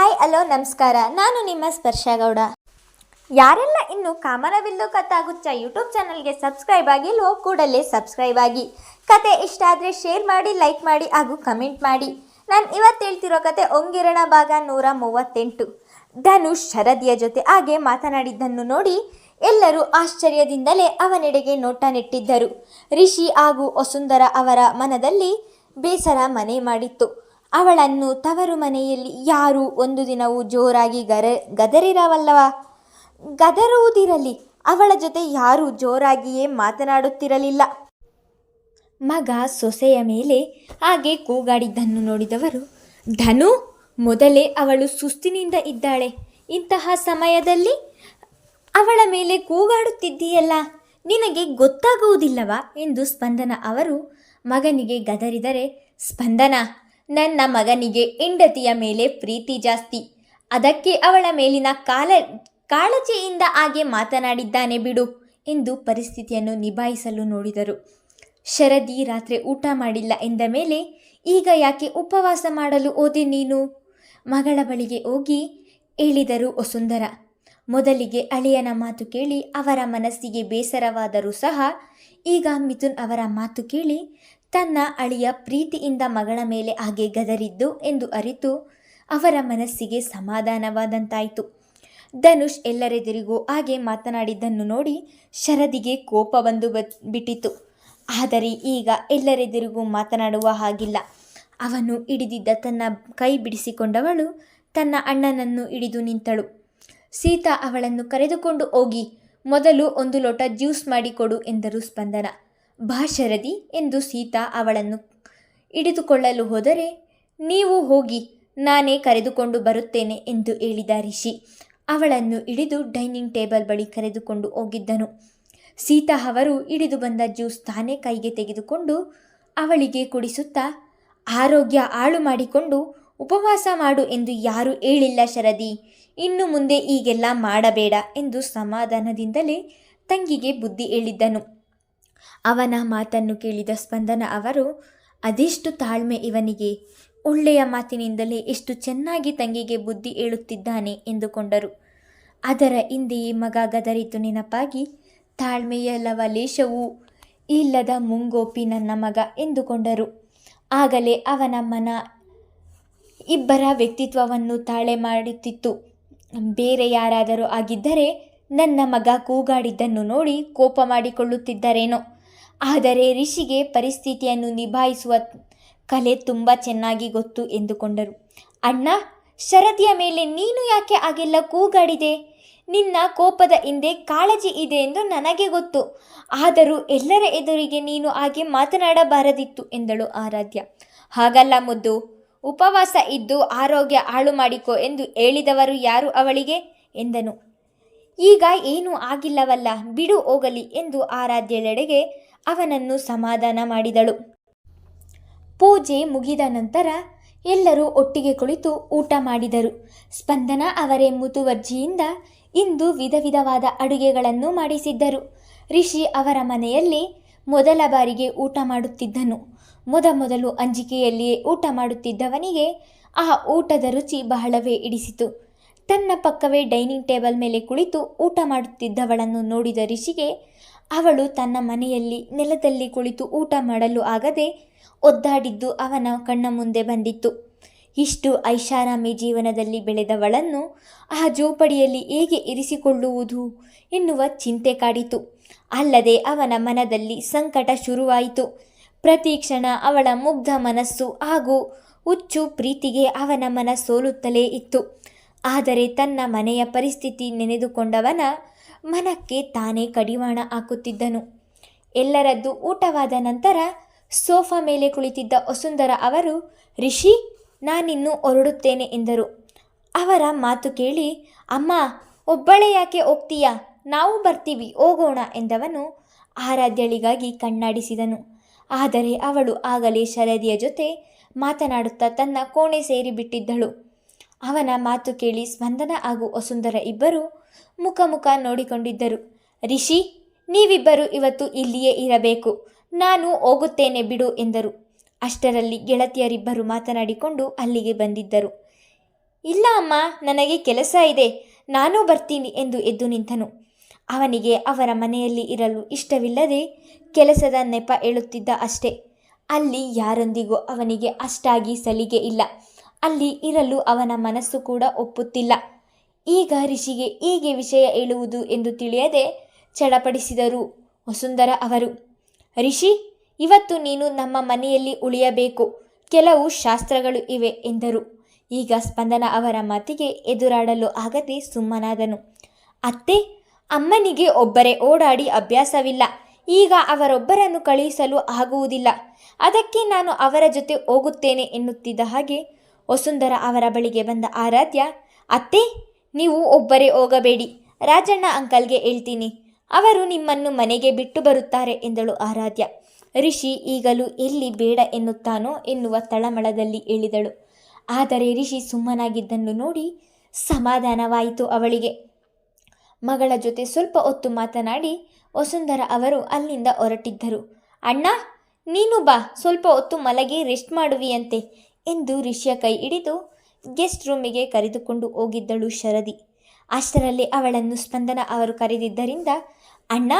Hi hello ನಮಸ್ಕಾರ. ನಾನು ನಿಮ್ಮ ಸ್ಪರ್ಶ ಗೌಡ. ಯಾರೆಲ್ಲ ಇನ್ನು ಕಾಮನವಿಲ್ಲು ಕಥಾಗುಚ್ಚ ಯೂಟ್ಯೂಬ್ ಚಾನಲ್ಗೆ ಸಬ್ಸ್ಕ್ರೈಬ್ ಆಗಿಲ್ವೋ ಕೂಡಲೇ ಸಬ್ಸ್ಕ್ರೈಬ್ ಆಗಿ. ಕತೆ ಇಷ್ಟ ಆದರೆ ಶೇರ್ ಮಾಡಿ ಲೈಕ್ ಮಾಡಿ ಹಾಗೂ ಕಮೆಂಟ್ ಮಾಡಿ. ನಾನು ಇವತ್ತು ಹೇಳ್ತಿರೋ ಕತೆ ಒಂಗಿರಣ ಭಾಗ ನೂರ ಮೂವತ್ತೆಂಟು. ಧನುಷ್ ಶರದಿಯ ಜೊತೆ ಹಾಗೆ ಮಾತನಾಡಿದ್ದನ್ನು ನೋಡಿ ಎಲ್ಲರೂ ಆಶ್ಚರ್ಯದಿಂದಲೇ ಅವನೆಡೆಗೆ ನೋಟ ನೆಟ್ಟಿದ್ದರು. ರಿಷಿ ಹಾಗೂ ವಸುಂಧರ ಅವರ ಮನದಲ್ಲಿ ಬೇಸರ ಮನೆ ಮಾಡಿತ್ತು. ಅವಳನ್ನು ತವರು ಮನೆಯಲ್ಲಿ ಯಾರು ಒಂದು ದಿನವೂ ಜೋರಾಗಿ ಗರ, ಗದರಿರವಲ್ಲವ? ಗದರುವುದಿರಲಿ, ಅವಳ ಜೊತೆ ಯಾರೂ ಜೋರಾಗಿಯೇ ಮಾತನಾಡುತ್ತಿರಲಿಲ್ಲ. ಮಗ ಸೊಸೆಯ ಮೇಲೆ ಹಾಗೆ ಕೂಗಾಡಿದ್ದನ್ನು ನೋಡಿದವರು, ಧನು, ಮೊದಲೇ ಅವಳು ಸುಸ್ತಿನಿಂದ ಇದ್ದಾಳೆ, ಇಂತಹ ಸಮಯದಲ್ಲಿ ಅವಳ ಮೇಲೆ ಕೂಗಾಡುತ್ತಿದ್ದೀಯಲ್ಲ, ನಿನಗೆ ಗೊತ್ತಾಗುವುದಿಲ್ಲವಾ? ಎಂದು ಸ್ಪಂದನ ಅವರು ಮಗನಿಗೆ ಗದರಿದರೆ, ಸ್ಪಂದನ ನನ್ನ ಮಗನಿಗೆ ಹೆಂಡತಿಯ ಮೇಲೆ ಪ್ರೀತಿ ಜಾಸ್ತಿ. ಅದಕ್ಕೆ ಅವಳ ಮೇಲಿನ ಕಾಲ, ಕಾಳಜಿಯಿಂದ ಹಾಗೆ ಮಾತನಾಡಿದ್ದಾನೆ ಬಿಡು ಎಂದು ಪರಿಸ್ಥಿತಿಯನ್ನು ನಿಭಾಯಿಸಲು ನೋಡಿದರು. ಶರದಿ ರಾತ್ರಿ ಊಟ ಮಾಡಿಲ್ಲ ಎಂದ ಮೇಲೆ, ಈಗ ಯಾಕೆ ಉಪವಾಸ ಮಾಡಲು ಹೋದೆ ನೀನು? ಮಗಳ ಬಳಿಗೆ ಹೋಗಿ ಹೇಳಿದರು ವಸುಂಧರ. ಮೊದಲಿಗೆ ಅಳಿಯನ ಮಾತು ಕೇಳಿ ಅವರ ಮನಸ್ಸಿಗೆ ಬೇಸರವಾದರೂ ಸಹ, ಈಗ ಮಿಥುನ್ ಅವರ ಮಾತು ಕೇಳಿ ತನ್ನ ಅಳಿಯ ಪ್ರೀತಿಯಿಂದ ಮಗಳ ಮೇಲೆ ಹಾಗೆ ಗದರಿದ್ದು ಎಂದು ಅರಿತು ಅವರ ಮನಸ್ಸಿಗೆ ಸಮಾಧಾನವಾದಂತಾಯಿತು. ಧನುಷ್ ಎಲ್ಲರೆದುರಿಗೂ ಹಾಗೆ ಮಾತನಾಡಿದ್ದನ್ನು ನೋಡಿ ಶರದಿಗೆ ಕೋಪ ಬಂದು ಬಿಟ್ಟಿತು. ಆದರೆ ಈಗ ಎಲ್ಲರೆದುರಿಗೂ ಮಾತನಾಡುವ ಹಾಗಿಲ್ಲ. ಅವನು ಹಿಡಿದಿದ್ದ ತನ್ನ ಕೈ ಬಿಡಿಸಿಕೊಂಡವಳು ತನ್ನ ಅಣ್ಣನನ್ನು ಹಿಡಿದು ನಿಂತಳು. ಸೀತಾ ಅವಳನ್ನು ಕರೆದುಕೊಂಡು ಹೋಗಿ, ಮೊದಲು ಒಂದು ಲೋಟ ಜ್ಯೂಸ್ ಮಾಡಿಕೊಡು ಎಂದರು ಸ್ಪಂದನ. ಬಾ ಶರದಿ ಎಂದು ಸೀತಾ ಅವಳನ್ನು ಹಿಡಿದುಕೊಳ್ಳಲು ಹೋದರೆ, ನೀವು ಹೋಗಿ, ನಾನೇ ಕರೆದುಕೊಂಡು ಬರುತ್ತೇನೆ ಎಂದು ಹೇಳಿದ ರಿಷಿ. ಅವಳನ್ನು ಹಿಡಿದು ಡೈನಿಂಗ್ ಟೇಬಲ್ ಬಳಿ ಕರೆದುಕೊಂಡು ಹೋಗಿದ್ದನು. ಸೀತಾ ಅವರು ಹಿಡಿದು ಬಂದ ಜ್ಯೂಸ್ ತಾನೇ ಕೈಗೆ ತೆಗೆದುಕೊಂಡು ಅವಳಿಗೆ ಕುಡಿಸುತ್ತಾ, ಆರೋಗ್ಯ ಹಾಳು ಮಾಡಿಕೊಂಡು ಉಪವಾಸ ಮಾಡು ಎಂದು ಯಾರೂ ಹೇಳಿಲ್ಲ ಶರದಿ. ಇನ್ನು ಮುಂದೆ ಈಗೆಲ್ಲ ಮಾಡಬೇಡ ಎಂದು ಸಮಾಧಾನದಿಂದಲೇ ತಂಗಿಗೆ ಬುದ್ಧಿ ಹೇಳಿದ್ದನು. ಅವನ ಮಾತನ್ನು ಕೇಳಿದ ಸ್ಪಂದನ ಅವರು, ಅದೆಷ್ಟು ತಾಳ್ಮೆ ಇವನಿಗೆ. ಒಳ್ಳೆಯ ಮಾತಿನಿಂದಲೇ ಎಷ್ಟು ಚೆನ್ನಾಗಿ ತಂಗಿಗೆ ಬುದ್ಧಿ ಹೇಳುತ್ತಿದ್ದಾನೆ ಎಂದುಕೊಂಡರು. ಅದರ ಹಿಂದೆಯೇ ಮಗ ಗದರಿತು ನೆನಪಾಗಿ ತಾಳ್ಮೆಯ ಲವಲೇಶವೂ ಇಲ್ಲದ ಮುಂಗೋಪಿ ನನ್ನ ಮಗ ಎಂದುಕೊಂಡರು. ಆಗಲೇ ಅವನ ಮನ ಇಬ್ಬರ ವ್ಯಕ್ತಿತ್ವವನ್ನು ತಾಳೆ ಮಾಡುತ್ತಿತ್ತು. ಬೇರೆ ಯಾರಾದರೂ ಆಗಿದ್ದರೆ ನನ್ನ ಮಗ ಕೂಗಾಡಿದ್ದನ್ನು ನೋಡಿ ಕೋಪ ಮಾಡಿಕೊಳ್ಳುತ್ತಿದ್ದರೇನೋ. ಆದರೆ ರಿಷಿಗೆ ಪರಿಸ್ಥಿತಿಯನ್ನು ನಿಭಾಯಿಸುವ ಕಲೆ ತುಂಬ ಚೆನ್ನಾಗಿ ಗೊತ್ತು ಎಂದುಕೊಂಡರು. ಅಣ್ಣ, ಶರದಿಯ ಮೇಲೆ ನೀನು ಯಾಕೆ ಹಾಗೆಲ್ಲ ಕೂಗಾಡಿದೆ? ನಿನ್ನ ಕೋಪದ ಹಿಂದೆ ಕಾಳಜಿ ಇದೆ ಎಂದು ನನಗೆ ಗೊತ್ತು. ಆದರೂ ಎಲ್ಲರ ಎದುರಿಗೆ ನೀನು ಹಾಗೆ ಮಾತನಾಡಬಾರದಿತ್ತು, ಎಂದಳು ಆರಾಧ್ಯ. ಹಾಗಲ್ಲ ಮುದ್ದು. ಉಪವಾಸ ಇದ್ದು ಆರೋಗ್ಯ ಹಾಳು ಮಾಡಿಕೊ ಎಂದು ಹೇಳಿದವರು ಯಾರು ಅವಳಿಗೆ? ಎಂದನು. ಈಗ ಏನೂ ಆಗಿಲ್ಲವಲ್ಲ, ಬಿಡು ಹೋಗಲಿ, ಎಂದು ಆರಾಧ್ಯಳೆಡೆಗೆ ಅವನನ್ನು ಸಮಾಧಾನ ಮಾಡಿದಳು. ಪೂಜೆ ಮುಗಿದ ನಂತರ ಎಲ್ಲರೂ ಒಟ್ಟಿಗೆ ಕುಳಿತು ಊಟ ಮಾಡಿದರು. ಸ್ಪಂದನ ಅವರೇ ಮುತುವರ್ಜಿಯಿಂದ ಇಂದು ವಿಧ ವಿಧವಾದ ಅಡುಗೆಗಳನ್ನು ಮಾಡಿಸಿದ್ದರು. ರಿಷಿ ಅವರ ಮನೆಯಲ್ಲಿ ಮೊದಲ ಬಾರಿಗೆ ಊಟ ಮಾಡುತ್ತಿದ್ದನು. ಮೊದಮೊದಲು ಅಂಜಿಕೆಯಲ್ಲಿಯೇ ಊಟ ಮಾಡುತ್ತಿದ್ದವನಿಗೆ ಆ ಊಟದ ರುಚಿ ಬಹಳವೇ ಇಡಿಸಿತು ತನ್ನ ಪಕ್ಕವೇ ಡೈನಿಂಗ್ ಟೇಬಲ್ ಮೇಲೆ ಕುಳಿತು ಊಟ ಮಾಡುತ್ತಿದ್ದವಳನ್ನು ನೋಡಿದ ರಿಷಿಗೆ ಅವಳು ತನ್ನ ಮನೆಯಲ್ಲಿ ನೆಲದಲ್ಲಿ ಕುಳಿತು ಊಟ ಮಾಡಲು ಆಗದೆ ಒದ್ದಾಡಿದ್ದು ಅವನ ಕಣ್ಣ ಮುಂದೆ ಬಂದಿತ್ತು. ಇಷ್ಟು ಐಷಾರಾಮಿ ಜೀವನದಲ್ಲಿ ಬೆಳೆದವಳನ್ನು ಆ ಜೋಪಡಿಯಲ್ಲಿ ಹೇಗೆ ಇರಿಸಿಕೊಳ್ಳುವುದು ಎನ್ನುವ ಚಿಂತೆ ಕಾಡಿತು. ಅಲ್ಲದೆ ಅವನ ಮನದಲ್ಲಿ ಸಂಕಟ ಶುರುವಾಯಿತು. ಪ್ರತಿ ಕ್ಷಣ ಅವಳ ಮುಗ್ಧ ಮನಸ್ಸು ಹಾಗೂ ಹುಚ್ಚು ಪ್ರೀತಿಗೆ ಅವನ ಮನ ಸೋಲುತ್ತಲೇ ಇತ್ತು. ಆದರೆ ತನ್ನ ಮನೆಯ ಪರಿಸ್ಥಿತಿ ನೆನೆದುಕೊಂಡವನ ಮನಕ್ಕೆ ತಾನೇ ಕಡಿವಾಣ ಹಾಕುತ್ತಿದ್ದನು. ಎಲ್ಲರದ್ದು ಊಟವಾದ ನಂತರ ಸೋಫಾ ಮೇಲೆ ಕುಳಿತಿದ್ದ ವಸುಂಧರ ಅವರು, ರಿಷಿ, ನಾನಿನ್ನೂ ಹೊರಡುತ್ತೇನೆ ಎಂದರು. ಅವರ ಮಾತು ಕೇಳಿ, ಅಮ್ಮ, ಒಬ್ಬಳೇ ಯಾಕೆ ಹೋಗ್ತೀಯಾ? ನಾವು ಬರ್ತೀವಿ, ಹೋಗೋಣ ಎಂದವನು ಆರಾಧ್ಯಳಿಗಾಗಿ ಕಣ್ಣಾಡಿಸಿದನು. ಆದರೆ ಅವಳು ಆಗಲೇ ಶರದಿಯ ಜೊತೆ ಮಾತನಾಡುತ್ತಾ ತನ್ನ ಕೋಣೆ ಸೇರಿಬಿಟ್ಟಿದ್ದಳು. ಅವನ ಮಾತು ಕೇಳಿ ಸ್ಪಂದನ ಹಾಗೂ ವಸುಂಧರ ಇಬ್ಬರು ಮುಖ ಮುಖ ನೋಡಿಕೊಂಡಿದ್ದರು. ರಿಷಿ, ನೀವಿಬ್ಬರು ಇವತ್ತು ಇಲ್ಲಿಯೇ ಇರಬೇಕು. ನಾನು ಹೋಗುತ್ತೇನೆ ಬಿಡು ಎಂದರು. ಅಷ್ಟರಲ್ಲಿ ಗೆಳತಿಯರಿಬ್ಬರು ಮಾತನಾಡಿಕೊಂಡು ಅಲ್ಲಿಗೆ ಬಂದಿದ್ದರು. ಇಲ್ಲ ಅಮ್ಮ, ನನಗೆ ಕೆಲಸ ಇದೆ. ನಾನೂ ಬರ್ತೀನಿ ಎಂದು ಎದ್ದು ನಿಂತನು. ಅವನಿಗೆ ಅವರ ಮನೆಯಲ್ಲಿ ಇರಲು ಇಷ್ಟವಿಲ್ಲದೆ ಕೆಲಸದ ನೆಪ ಹೇಳುತ್ತಿದ್ದ ಅಷ್ಟೇ. ಅಲ್ಲಿ ಯಾರೊಂದಿಗೂ ಅವನಿಗೆ ಅಷ್ಟಾಗಿ ಸಲಿಗೆ ಇಲ್ಲ. ಅಲ್ಲಿ ಇರಲು ಅವನ ಮನಸ್ಸು ಕೂಡ ಒಪ್ಪುತ್ತಿಲ್ಲ. ಈಗ ಋಷಿಗೆ ಹೀಗೆ ವಿಷಯ ಹೇಳುವುದು ಎಂದು ತಿಳಿಯದೆ ಚಡಪಡಿಸಿದರು ವಸುಂಧರ ಅವರು. ಋಷಿ, ಇವತ್ತು ನೀನು ನಮ್ಮ ಮನೆಯಲ್ಲಿ ಉಳಿಯಬೇಕು. ಕೆಲವು ಶಾಸ್ತ್ರಗಳು ಇವೆ ಎಂದರು. ಈಗ ಸ್ಪಂದನ ಅವರ ಮಾತಿಗೆ ಎದುರಾಡಲು ಆಗದೆ ಸುಮ್ಮನಾದನು. ಅತ್ತೆ, ಅಮ್ಮನಿಗೆ ಒಬ್ಬರೇ ಓಡಾಡಿ ಅಭ್ಯಾಸವಿಲ್ಲ. ಈಗ ಅವರೊಬ್ಬರನ್ನು ಕಳುಹಿಸಲು ಆಗುವುದಿಲ್ಲ. ಅದಕ್ಕೆ ನಾನು ಅವರ ಜೊತೆ ಹೋಗುತ್ತೇನೆ ಎನ್ನುತ್ತಿದ್ದ ಹಾಗೆ ವಸುಂಧರ ಅವರ ಬಳಿಗೆ ಬಂದ ಆರಾಧ್ಯ, ಅತ್ತೆ ನೀವು ಒಬ್ಬರೇ ಹೋಗಬೇಡಿ. ರಾಜಣ್ಣ ಅಂಕಲ್ಗೆ ಹೇಳ್ತೀನಿ. ಅವರು ನಿಮ್ಮನ್ನು ಮನೆಗೆ ಬಿಟ್ಟು ಬರುತ್ತಾರೆ ಎಂದಳು ಆರಾಧ್ಯ. ರಿಷಿ ಈಗಲೂ ಎಲ್ಲಿ ಬೇಡ ಎನ್ನುತ್ತಾನೋ ಎನ್ನುವ ತಳಮಳದಲ್ಲಿ ಹೇಳಿದಳು ಆದರೆ ರಿಷಿ ಸುಮ್ಮನಾಗಿದ್ದನ್ನು ನೋಡಿ ಸಮಾಧಾನವಾಯಿತು ಅವಳಿಗೆ. ಮಗಳ ಜೊತೆ ಸ್ವಲ್ಪ ಹೊತ್ತು ಮಾತನಾಡಿ ವಸುಂಧರ ಅವರು ಅಲ್ಲಿಂದ ಹೊರಟಿದ್ದರು. ಅಣ್ಣ, ನೀನು ಬಾ, ಸ್ವಲ್ಪ ಹೊತ್ತು ಮಲಗಿ ರೆಸ್ಟ್ ಮಾಡುವಿಯಂತೆ ಎಂದು ರಿಷಿಯ ಕೈ ಹಿಡಿದು ಗೆಸ್ಟ್ ರೂಮಿಗೆ ಕರೆದುಕೊಂಡು ಹೋಗಿದ್ದಳು ಶರದಿ. ಅಷ್ಟರಲ್ಲಿ ಅವಳನ್ನು ಸ್ಪಂದನ ಅವರು ಕರೆದಿದ್ದರಿಂದ, ಅಣ್ಣ,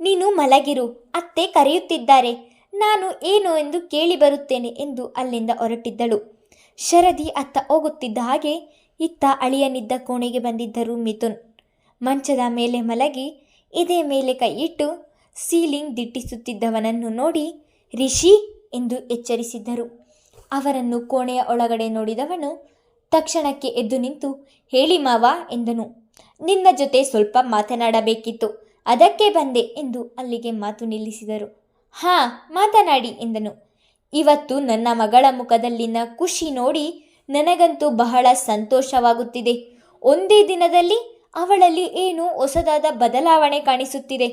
ನೀನು ಮಲಗಿರು, ಅತ್ತೆ ಕರೆಯುತ್ತಿದ್ದಾರೆ. ನಾನು ಏನು ಎಂದು ಕೇಳಿ ಬರುತ್ತೇನೆ ಎಂದು ಅಲ್ಲಿಂದ ಹೊರಟಿದ್ದಳು. ಶರದಿ ಅತ್ತ ಹೋಗುತ್ತಿದ್ದ ಹಾಗೆ ಇತ್ತ ಅಳಿಯನಿದ್ದ ಕೋಣೆಗೆ ಬಂದಿದ್ದರು ಮಿಥುನ್. ಮಂಚದ ಮೇಲೆ ಮಲಗಿ, ಇದೇ ಮೇಲೆ ಕೈ ಇಟ್ಟು ಸೀಲಿಂಗ್ ದಿಟ್ಟಿಸುತ್ತಿದ್ದವನನ್ನು ನೋಡಿ ರಿಷಿ ಎಂದು ಎಚ್ಚರಿಸಿದ್ದರು. ಅವರನ್ನು ಕೋಣೆಯ ಒಳಗಡೆ ನೋಡಿದವನು ತಕ್ಷಣಕ್ಕೆ ಎದ್ದು ನಿಂತು, ಹೇಳಿ ಮಾವ, ಎಂದನು. ನಿನ್ನ ಜೊತೆ ಸ್ವಲ್ಪ ಮಾತನಾಡಬೇಕಿತ್ತು. ಅದಕ್ಕೆ ಬಂದೆ ಎಂದು ಅಲ್ಲಿಗೆ ಮಾತು ನಿಲ್ಲಿಸಿದರು. ಹಾ, ಮಾತನಾಡಿ, ಎಂದನು. ಇವತ್ತು ನನ್ನ ಮಗಳ ಮುಖದಲ್ಲಿನ ಖುಷಿ ನೋಡಿ ನನಗಂತೂ ಬಹಳ ಸಂತೋಷವಾಗುತ್ತಿದೆ. ಒಂದೇ ದಿನದಲ್ಲಿ ಅವಳಲ್ಲಿ ಏನೋ ಹೊಸದಾದ ಬದಲಾವಣೆ ಕಾಣಿಸುತ್ತಿದೆ.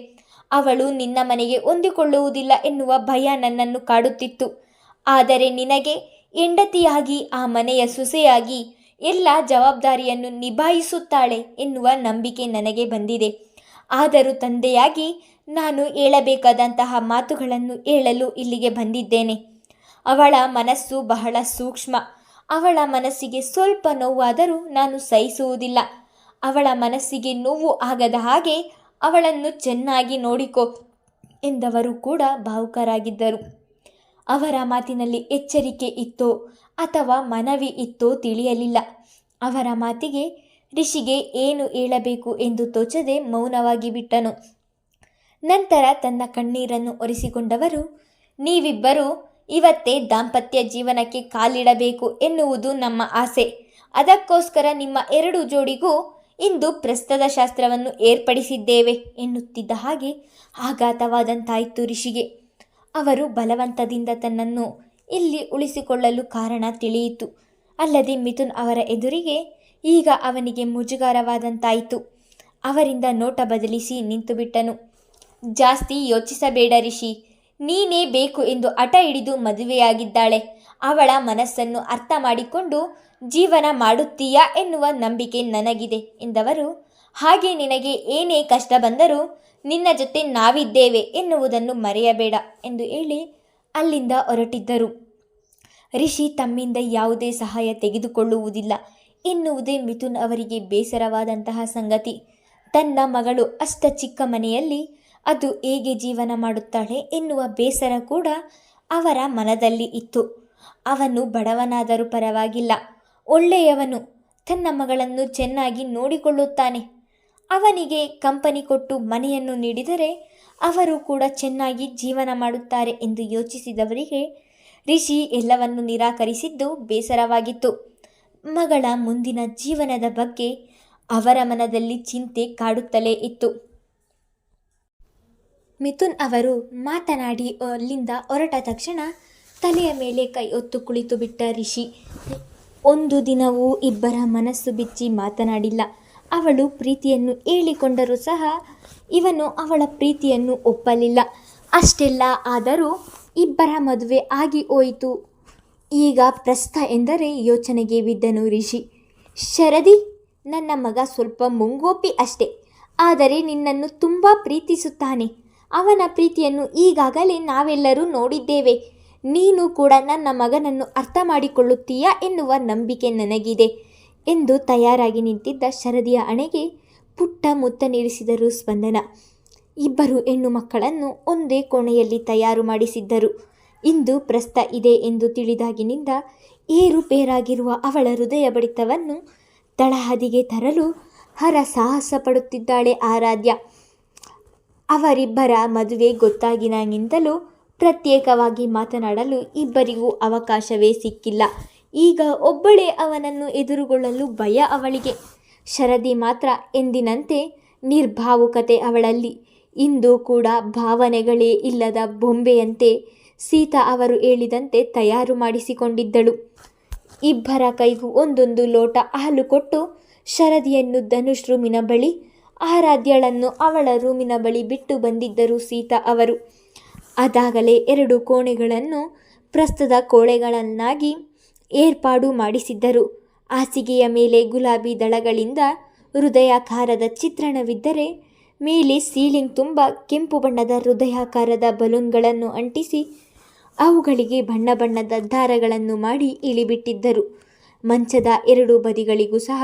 ಅವಳು ನಿನ್ನ ಮನೆಗೆ ಹೊಂದಿಕೊಳ್ಳುವುದಿಲ್ಲ ಎನ್ನುವ ಭಯ ನನ್ನನ್ನು ಕಾಡುತ್ತಿತ್ತು. ಆದರೆ ನಿನಗೆ ಹೆಂಡತಿಯಾಗಿ, ಆ ಮನೆಯ ಸೊಸೆಯಾಗಿ ಎಲ್ಲ ಜವಾಬ್ದಾರಿಯನ್ನು ನಿಭಾಯಿಸುತ್ತಾಳೆ ಎನ್ನುವ ನಂಬಿಕೆ ನನಗೆ ಬಂದಿದೆ. ಆದರೂ ತಂದೆಯಾಗಿ ನಾನು ಹೇಳಬೇಕಾದಂತಹ ಮಾತುಗಳನ್ನು ಹೇಳಲು ಇಲ್ಲಿಗೆ ಬಂದಿದ್ದೇನೆ. ಅವಳ ಮನಸ್ಸು ಬಹಳ ಸೂಕ್ಷ್ಮ. ಅವಳ ಮನಸ್ಸಿಗೆ ಸ್ವಲ್ಪ ನೋವಾದರೂ ನಾನು ಸಹಿಸುವುದಿಲ್ಲ. ಅವಳ ಮನಸ್ಸಿಗೆ ನೋವು ಆಗದ ಹಾಗೆ ಅವಳನ್ನು ಚೆನ್ನಾಗಿ ನೋಡಿಕೋ ಎಂದವರು ಕೂಡ ಭಾವುಕರಾಗಿದ್ದರು. ಅವರ ಮಾತಿನಲ್ಲಿ ಎಚ್ಚರಿಕೆ ಇತ್ತೋ ಅಥವಾ ಮನವಿ ಇತ್ತೋ ತಿಳಿಯಲಿಲ್ಲ. ಅವರ ಮಾತಿಗೆ ರಿಷಿಗೆ ಏನು ಹೇಳಬೇಕು ಎಂದು ತೋಚದೆ ಮೌನವಾಗಿ ಬಿಟ್ಟನು. ನಂತರ ತನ್ನ ಕಣ್ಣೀರನ್ನು ಒರೆಸಿಕೊಂಡವರು, ನೀವಿಬ್ಬರು ಇವತ್ತೇ ದಾಂಪತ್ಯ ಜೀವನಕ್ಕೆ ಕಾಲಿಡಬೇಕು ಎನ್ನುವುದು ನಮ್ಮ ಆಸೆ. ಅದಕ್ಕೋಸ್ಕರ ನಿಮ್ಮ ಎರಡು ಜೋಡಿಗೂ ಇಂದು ಪ್ರಸ್ತದ ಶಾಸ್ತ್ರವನ್ನು ಏರ್ಪಡಿಸಿದ್ದೇವೆ ಎನ್ನುತ್ತಿದ್ದ ಹಾಗೆ ಆಘಾತವಾದಂತಾಯಿತು ಋಷಿಗೆ ಅವರು ಬಲವಂತದಿಂದ ತನ್ನನ್ನು ಇಲ್ಲಿ ಉಳಿಸಿಕೊಳ್ಳಲು ಕಾರಣ ತಿಳಿಯಿತು. ಅಲ್ಲದೆ ಮಿಥುನ್ ಅವರ ಎದುರಿಗೆ ಈಗ ಅವನಿಗೆ ಮುಜುಗರವಾದಂತಾಯಿತು. ಅವರಿಂದ ನೋಟ ಬದಲಿಸಿ ನಿಂತುಬಿಟ್ಟನು. ಜಾಸ್ತಿ ಯೋಚಿಸಬೇಡ ರಿಷಿ. ನೀನೇ ಬೇಕು ಎಂದು ಹಠ ಹಿಡಿದು ಮದುವೆಯಾಗಿದ್ದಾಳೆ. ಅವಳ ಮನಸ್ಸನ್ನು ಅರ್ಥ ಮಾಡಿಕೊಂಡು ಜೀವನ ಮಾಡುತ್ತೀಯಾ ಎನ್ನುವ ನಂಬಿಕೆ ನನಗಿದೆ ಎಂದವರು, ಹಾಗೆ ನಿನಗೆ ಏನೇ ಕಷ್ಟ ಬಂದರೂ ನಿನ್ನ ಜೊತೆ ನಾವಿದ್ದೇವೆ ಎನ್ನುವುದನ್ನು ಮರೆಯಬೇಡ ಎಂದು ಹೇಳಿ ಅಲ್ಲಿಂದ ಹೊರಟಿದ್ದರು. ರಿಷಿ ತಮ್ಮಿಂದ ಯಾವುದೇ ಸಹಾಯ ತೆಗೆದುಕೊಳ್ಳುವುದಿಲ್ಲ ಎನ್ನುವುದೇ ಮಿಥುನ್ ಅವರಿಗೆ ಬೇಸರವಾದಂತಹ ಸಂಗತಿ. ತನ್ನ ಮಗಳು ಅಷ್ಟ ಚಿಕ್ಕ ಮನೆಯಲ್ಲಿ ಅದು ಹೇಗೆ ಜೀವನ ಮಾಡುತ್ತಾಳೆ ಎನ್ನುವ ಬೇಸರ ಕೂಡ ಅವರ ಮನದಲ್ಲಿ ಇತ್ತು. ಅವನು ಬಡವನಾದರೂ ಪರವಾಗಿಲ್ಲ. ಒಳ್ಳೆಯವನು ತನ್ನ ಮಗಳನ್ನು ಚೆನ್ನಾಗಿ ನೋಡಿಕೊಳ್ಳುತ್ತಾನೆ. ಅವನಿಗೆ ಕಂಪನಿ ಕೊಟ್ಟು ಮನೆಯನ್ನು ನೀಡಿದರೆ ಅವರು ಕೂಡ ಚೆನ್ನಾಗಿ ಜೀವನ ಮಾಡುತ್ತಾರೆ ಎಂದು ಯೋಚಿಸಿದವರಿಗೆ ರಿಷಿ ಎಲ್ಲವನ್ನು ನಿರಾಕರಿಸಿದ್ದು ಬೇಸರವಾಗಿತ್ತು. ಮಗಳ ಮುಂದಿನ ಜೀವನದ ಬಗ್ಗೆ ಅವರ ಮನದಲ್ಲಿ ಚಿಂತೆ ಕಾಡುತ್ತಲೇ ಇತ್ತು. ಮಿಥುನ್ ಅವರು ಮಾತನಾಡಿ, ಅಲ್ಲಿಂದ ಹೊರಟ ತಕ್ಷಣ ತಲೆಯ ಮೇಲೆ ಕೈ ಹೊತ್ತು ಕುಳಿತು ಬಿಟ್ಟ ರಿಷಿ, ಒಂದು ದಿನವೂ ಇಬ್ಬರ ಮನಸ್ಸು ಬಿಚ್ಚಿ ಮಾತನಾಡಿಲ್ಲ. ಅವಳು ಪ್ರೀತಿಯನ್ನು ಹೇಳಿಕೊಂಡರೂ ಸಹ ಇವನು ಅವಳ ಪ್ರೀತಿಯನ್ನು ಒಪ್ಪಲಿಲ್ಲ. ಅಷ್ಟೆಲ್ಲ ಆದರೂ ಇಬ್ಬರ ಮದುವೆ ಆಗಿ ಹೋಯಿತು. ಈಗ ಪ್ರಸ್ತ ಎಂದರೆ ಯೋಚನೆಗೆ ಬಿದ್ದನು ರಿಷಿ. ಶರದಿ, ನನ್ನ ಮಗ ಸ್ವಲ್ಪ ಮುಂಗೋಪಿ ಅಷ್ಟೆ. ಆದರೆ ನಿನ್ನನ್ನು ತುಂಬ ಪ್ರೀತಿಸುತ್ತಾನೆ. ಅವನ ಪ್ರೀತಿಯನ್ನು ಈಗಾಗಲೇ ನಾವೆಲ್ಲರೂ ನೋಡಿದ್ದೇವೆ. ನೀನು ಕೂಡ ನನ್ನ ಮಗನನ್ನು ಅರ್ಥ ಮಾಡಿಕೊಳ್ಳುತ್ತೀಯಾ ಎನ್ನುವ ನಂಬಿಕೆ ನನಗಿದೆ. ಎಂದು ತಯಾರಾಗಿ ನಿಂತಿದ್ದ ಶರದಿಯ ಅಣೆಗೆ ಪುಟ್ಟ ಮುತ್ತನಿರಿಸಿದರು ಸ್ಪಂದನ. ಇಬ್ಬರು ಹೆಣ್ಣು ಮಕ್ಕಳನ್ನು ಒಂದೇ ಕೋಣೆಯಲ್ಲಿ ತಯಾರು ಮಾಡಿಸಿದ್ದರು. ಇಂದು ಪ್ರಸ್ತ ಇದೆ ಎಂದು ತಿಳಿದಾಗಿನಿಂದ ಏರುಪೇರಾಗಿರುವ ಅವಳ ಹೃದಯ ಬಡಿತವನ್ನು ತಳಹದಿಗೆ ತರಲು ಹರ ಸಾಹಸ ಪಡುತ್ತಿದ್ದಾಳೆ ಆರಾಧ್ಯ. ಅವರಿಬ್ಬರ ಮದುವೆ ಗೊತ್ತಾಗಿನಾಗಿಂದಲೂ ಪ್ರತ್ಯೇಕವಾಗಿ ಮಾತನಾಡಲು ಇಬ್ಬರಿಗೂ ಅವಕಾಶವೇ ಸಿಕ್ಕಿಲ್ಲ. ಈಗ ಒಬ್ಬಳೇ ಅವನನ್ನು ಎದುರುಗೊಳ್ಳಲು ಭಯ ಅವಳಿಗೆ. ಶರದಿ ಮಾತ್ರ ಎಂದಿನಂತೆ ನಿರ್ಭಾವುಕತೆ ಅವಳಲ್ಲಿ. ಇಂದು ಕೂಡ ಭಾವನೆಗಳೇ ಇಲ್ಲದ ಬೊಂಬೆಯಂತೆ ಸೀತಾ ಅವರು ಹೇಳಿದಂತೆ ತಯಾರು ಮಾಡಿಸಿಕೊಂಡಿದ್ದಳು. ಇಬ್ಬರ ಕೈಗೂ ಒಂದೊಂದು ಲೋಟ ಹಾಲು ಕೊಟ್ಟು ಶರದಿಯನ್ನು ಧನುಷ್ ರೂಮಿನ ಬಳಿ, ಆರಾಧ್ಯಳನ್ನು ಅವಳ ರೂಮಿನ ಬಳಿ ಬಿಟ್ಟು ಬಂದಿದ್ದರು ಸೀತಾ ಅವರು. ಅದಾಗಲೇ ಎರಡು ಕೋಣೆಗಳನ್ನು ಪ್ರಸ್ತುತ ಕೋಣೆಗಳನ್ನಾಗಿ ಏರ್ಪಾಡು ಮಾಡಿಸಿದ್ದರು. ಹಾಸಿಗೆಯ ಮೇಲೆ ಗುಲಾಬಿ ದಳಗಳಿಂದ ಹೃದಯಾಕಾರದ ಚಿತ್ರಣವಿದ್ದರೆ ಮೇಲೆ ಸೀಲಿಂಗ್ ತುಂಬ ಕೆಂಪು ಬಣ್ಣದ ಹೃದಯಾಕಾರದ ಬಲೂನ್ಗಳನ್ನು ಅಂಟಿಸಿ ಅವುಗಳಿಗೆ ಬಣ್ಣ ಬಣ್ಣದ ದಾರಗಳನ್ನು ಮಾಡಿ ಇಳಿಬಿಟ್ಟಿದ್ದರು. ಮಂಚದ ಎರಡು ಬದಿಗಳಿಗೂ ಸಹ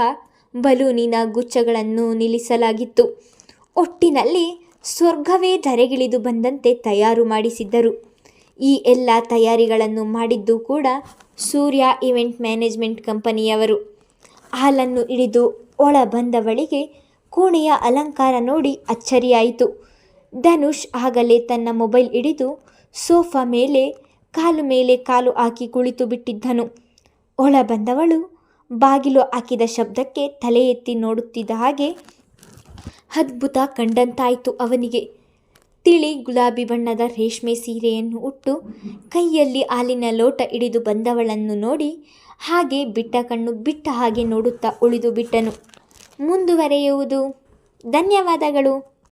ಬಲೂನಿನ ಗುಚ್ಛಗಳನ್ನು ನಿಲ್ಲಿಸಲಾಗಿತ್ತು. ಒಟ್ಟಿನಲ್ಲಿ ಸ್ವರ್ಗವೇ ಧರೆಗಿಳಿದು ಬಂದಂತೆ ತಯಾರು ಮಾಡಿಸಿದ್ದರು. ಈ ಎಲ್ಲ ತಯಾರಿಗಳನ್ನು ಮಾಡಿದ್ದು ಕೂಡ ಸೂರ್ಯ ಇವೆಂಟ್ ಮ್ಯಾನೇಜ್ಮೆಂಟ್ ಕಂಪನಿಯವರು. ಹಾಲನ್ನು ಹಿಡಿದು ಒಳ ಬಂದವಳಿಗೆ ಕೋಣೆಯ ಅಲಂಕಾರ ನೋಡಿ ಅಚ್ಚರಿಯಾಯಿತು. ಧನುಷ್ ಆಗಲೇ ತನ್ನ ಮೊಬೈಲ್ ಹಿಡಿದು ಸೋಫಾ ಮೇಲೆ, ಕಾಲು ಮೇಲೆ ಕಾಲು ಹಾಕಿ ಕುಳಿತು ಬಿಟ್ಟಿದ್ದನು. ಒಳ ಬಂದವಳು ಬಾಗಿಲು ಹಾಕಿದ ಶಬ್ದಕ್ಕೆ ತಲೆ ಎತ್ತಿ ನೋಡುತ್ತಿದ್ದ ಹಾಗೆ ಅದ್ಭುತ ಕಂಡಂತಾಯಿತು ಅವನಿಗೆ. ತಿಳಿ ಗುಲಾಬಿ ಬಣ್ಣದ ರೇಷ್ಮೆ ಸೀರೆಯನ್ನು ಉಟ್ಟು ಕೈಯಲ್ಲಿ ಹಾಲಿನ ಲೋಟ ಹಿಡಿದು ಬಂದವಳನ್ನು ನೋಡಿ ಹಾಗೆ ಬಿಟ್ಟ ಕಣ್ಣು ಬಿಟ್ಟ ಹಾಗೆ ನೋಡುತ್ತಾ ಉಳಿದು ಬಿಟ್ಟನು. ಮುಂದುವರೆಯುವುದು. ಧನ್ಯವಾದಗಳು.